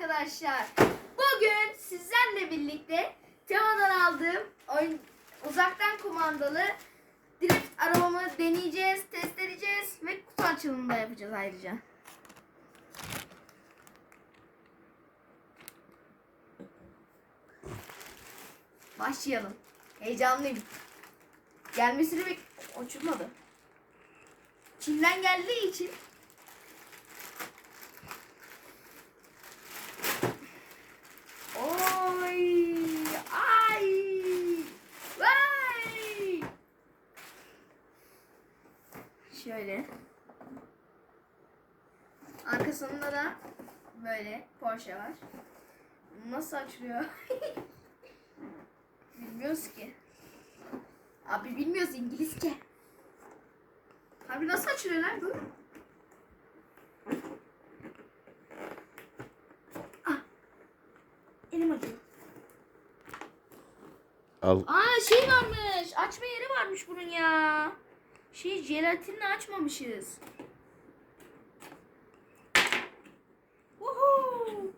arkadaşlar. Bugün sizlerle birlikte Teo'dan aldığım oyun, uzaktan kumandalı drift arabamı deneyeceğiz, test edeceğiz ve kutu açılımı da yapacağız ayrıca. Başlayalım. Heyecanlıyım. Gelmesini bek... Açılmadı. Çin'den geldiği için Şöyle. Arkasında da böyle Porsche var. Nasıl açılıyor? Bilmiyoruz ki. Abi bilmiyoruz İngilizce. Abi nasıl açılıyor lan bu? Ah. Elim acıyor. Al. Aa şey varmış. Açma yeri varmış bunun ya. Şey jelatinle açmamışız. Uhu.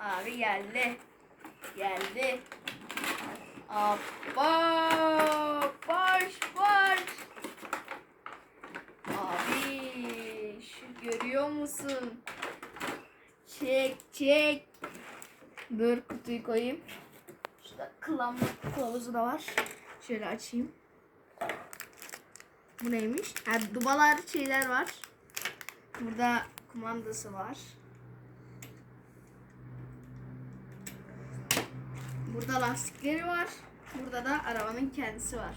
Abi geldi. Geldi. Abba. Baş baş. Abi şu görüyor musun? Çek çek. Dur kutuyu koyayım. Şurada kılavuz, kılavuzu da var. Şöyle açayım. Bu neymiş? Ha, dubalar şeyler var. Burada kumandası var. Burada lastikleri var. Burada da arabanın kendisi var.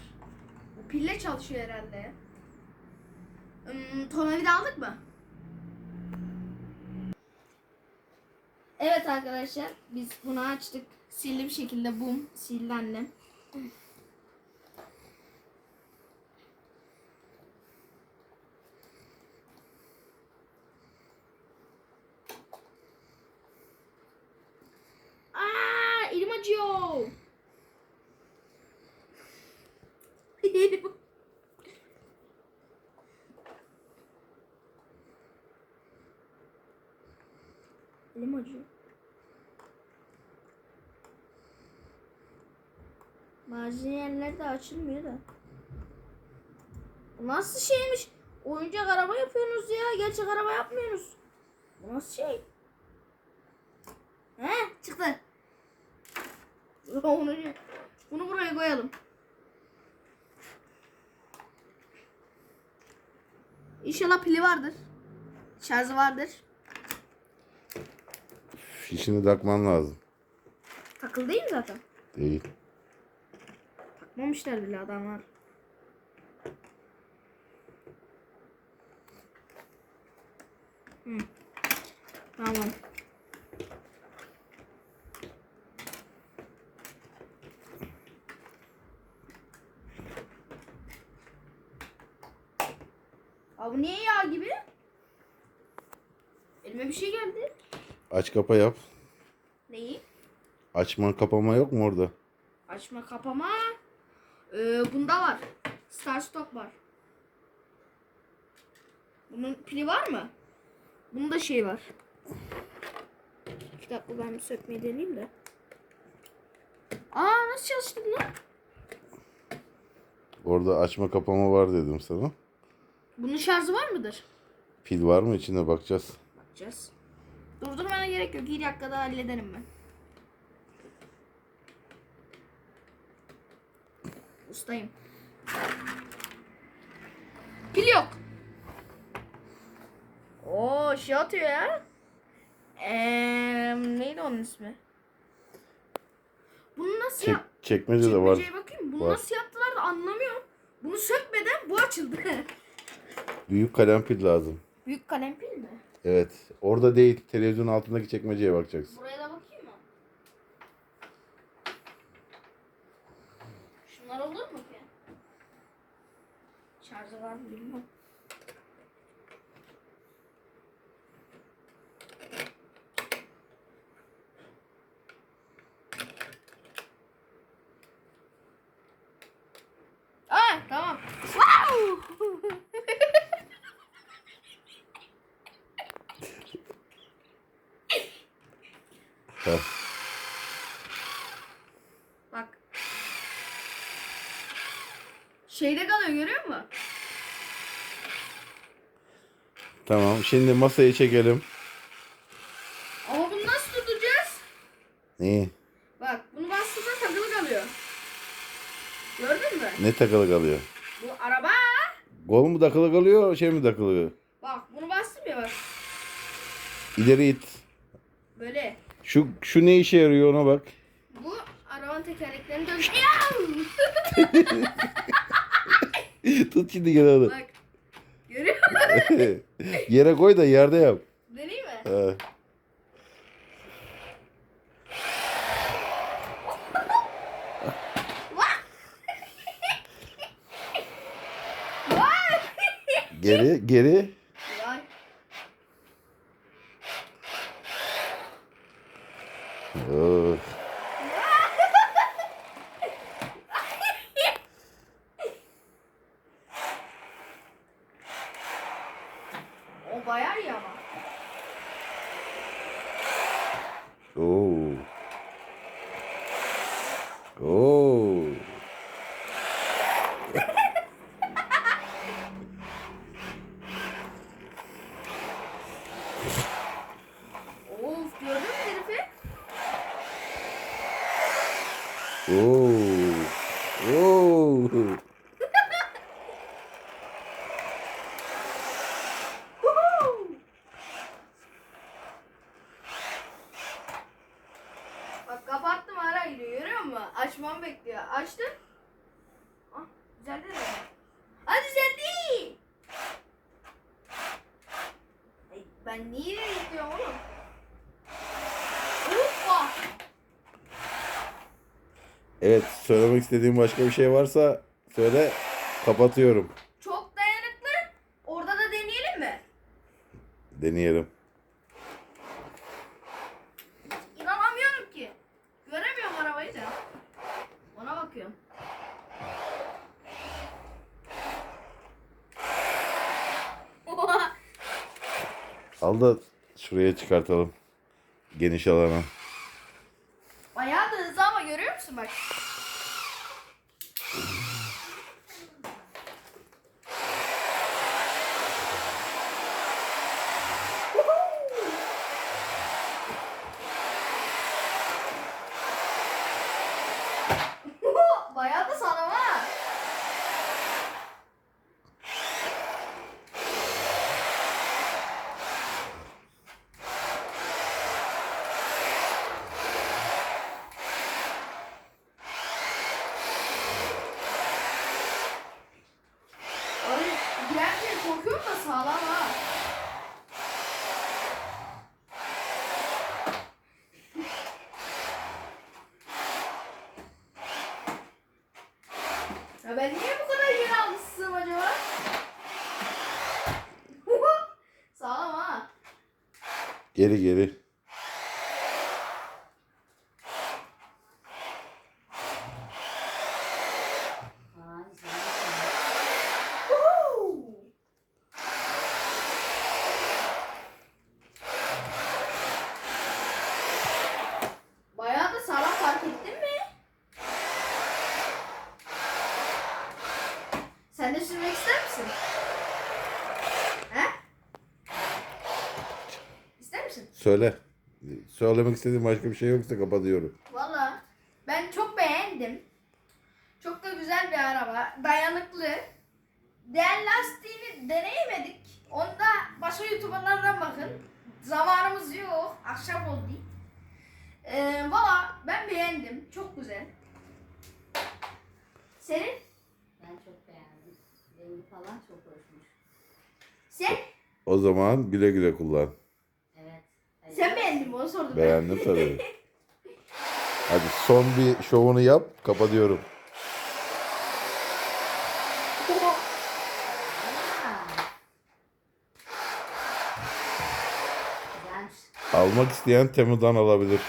Bu pille çalışıyor herhalde. Hmm, tornavida aldık mı? Evet arkadaşlar biz bunu açtık. Silli bir şekilde bum sildi annem. Aa, elim acıyor. Elim- Elim acıyor. Bazı yerler de açılmıyor da. Bu nasıl şeymiş? Oyuncak araba yapıyorsunuz ya. Gerçek araba yapmıyorsunuz. Bu nasıl şey? He çıktı. Onu, bunu buraya koyalım. İnşallah pili vardır. Şarjı vardır. Fişini takman lazım. Takılı değil mi zaten? Değil. Takmamışlar bile adamlar. Hı. Tamam. Abi niye yağ gibi? Elime bir şey geldi. Aç kapa yap. Neyi? Açma kapama yok mu orada? Açma kapama. Ee, bunda var. Star Stop var. Bunun pili var mı? Bunda şey var. Bir dakika ben bir sökmeyi deneyeyim de. Aa nasıl çalıştı bu lan? Orada açma kapama var dedim sana. Bunun şarjı var mıdır? Pil var mı içinde bakacağız. Bakacağız. Durdurmana gerek yok. 2 dakikada hallederim ben. Ustayım. Pil yok. Oo şey atıyor ya. Eee neydi onun ismi? Bunu nasıl Çek, yap? çekmece de var. Çekmeceye bakayım. Bunu Var. nasıl yaptılar da anlamıyorum. Bunu sökmeden bu açıldı. Büyük kalem pil lazım. Büyük kalem pil mi? Evet. Orada değil. Televizyonun altındaki çekmeceye bakacaksın. Buraya da bakayım mı? Şunlar olur mu ki? Şarjı var mı bilmiyorum. Aa tamam. Wow! Bak. Şeyde kalıyor görüyor musun? Tamam. Şimdi masayı çekelim. Ama bunu nasıl tutacağız? İyi. Bak bunu bastığında takılı kalıyor. Gördün mü? Ne takılı kalıyor? Bu araba. Gol mu takılı kalıyor, şey mi takılıyor? Bak bunu bastım ya bak. İleri it. Böyle. Şu şu ne işe yarıyor ona bak. Bu arabanın tekerleklerini dön. Tut şimdi gene onu. bak. Görüyor musun? Yere koy da yerde yap. Deneyim mi? Ha. Geri, geri. O bayağı iyi ama. Oo. Oo. Of gördün mü herifi? Oo. Oo. Huhu! Bak kapattım hala gidiyor görüyor Açmamı bekliyor. Açtım. Ah düzeldi mi? Ha düzeldi. Ay, ben niye gidiyorum oğlum? Hoppa. Evet, söylemek istediğim başka bir şey varsa söyle. Kapatıyorum. Çok dayanıklı. Orada da deneyelim mi? Deneyelim. Al da şuraya çıkartalım. Geniş alana. Bayağı da hızlı ama görüyor musun bak. Bayağı da sağlam ha. Ay girerken korkuyorum da sağlam ha. Ya ben niye bu kadar yeni almışsın acaba? sağlam ha. Geri geri. Woohoo! Bayağı da sağlam fark ettin mi? Sen de sürmek ister misin? He? İster misin? Söyle. Söylemek istediğim başka bir şey yoksa kapatıyorum. Valla ben çok beğendim. Çok da güzel bir araba. Dayanıklı. Diğer lastiğini deneyemedik. Onda başka youtuberlardan bakın. Zamanımız yok. Akşam oldu. Ee, Valla ben beğendim. Çok güzel. Senin? Rengi falan çok hoşmuş. Sen? O zaman güle güle kullan. Evet. Hayır. Sen beğendin mi? Onu sordum. ben. Beğendim tabii. Hadi son bir şovunu yap. Kapatıyorum. Almak isteyen Temu'dan alabilir.